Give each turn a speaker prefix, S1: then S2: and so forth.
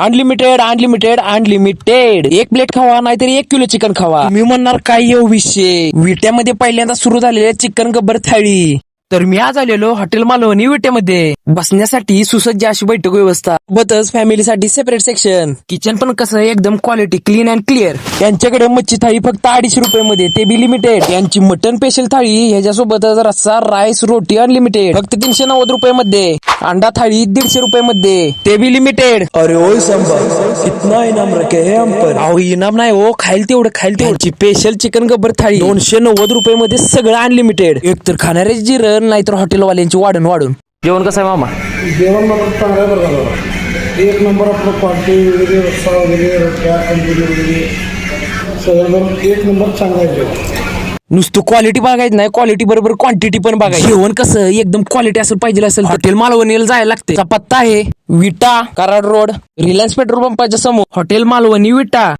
S1: Unlimited unlimited unlimited एक plate खावा नाहीतर एक किलो चिकन खावा. मी म्हणणार काय येऊ विषय? विट्यामध्ये पहिल्यांदा सुरू झालेले चिकन गब्बर थाळी. तर मी आज आलेलो हॉटेल मालवणी विट्यामध्ये बसण्यासाठी सुसज्ज अशी बैठक व्यवस्था. सोबतच फॅमिलीसाठी सेपरेट सेक्शन किचन पण कसं आहे, एकदम क्वालिटी क्लीन अँड क्लिअर त्यांच्याकडे मच्छी थाळी फक्त अडीचशे रुपये मध्ये ते बी लिमिटेड यांची मटन स्पेशल थाळी ह्याच्यासोबतच रस्सा राईस रोटी अनलिमिटेड फक्त तीनशे नव्वद रुपये मध्ये अंडा थाळी दीडशे रुपये मध्ये ते बी लिमिटेड
S2: अरे ओय संभा कितना इनाम रखे हैं हम पर?
S1: अहो इनाम नाही हो खाईल तेवढं खाईल तेवढं. स्पेशल चिकन गब्बर थाळी दोनशे नव्वद रुपये मध्ये सगळं अनलिमिटेड एकतर खाणाऱ्याची जिरण नाहीतर हॉटेलवाल्यांची वाढून वाढून. जेवण कसं आहे मामा?
S3: जेवण मात्र चांगलं आहे बरं का एक नंबर आपलं क्वालिटी वगैरे रस्सा वगैरे तंदुरी वगैरे. सगळं एक नंबर चांगलं आहे जेवण.
S1: नुसतं क्वालिटी बघायचं नाही क्वालिटी बरोबर क्वांटिटी पण बघायची. जेवण कसं एकदम क्वालिटी असं पाहिजे असेल हॉटेल मालवणीला जायला लागते. त्याचा पत्ता आहे. Vita Karad road Reliance petrol पंपाच्या समोर. हॉटेल मालवणी विटा.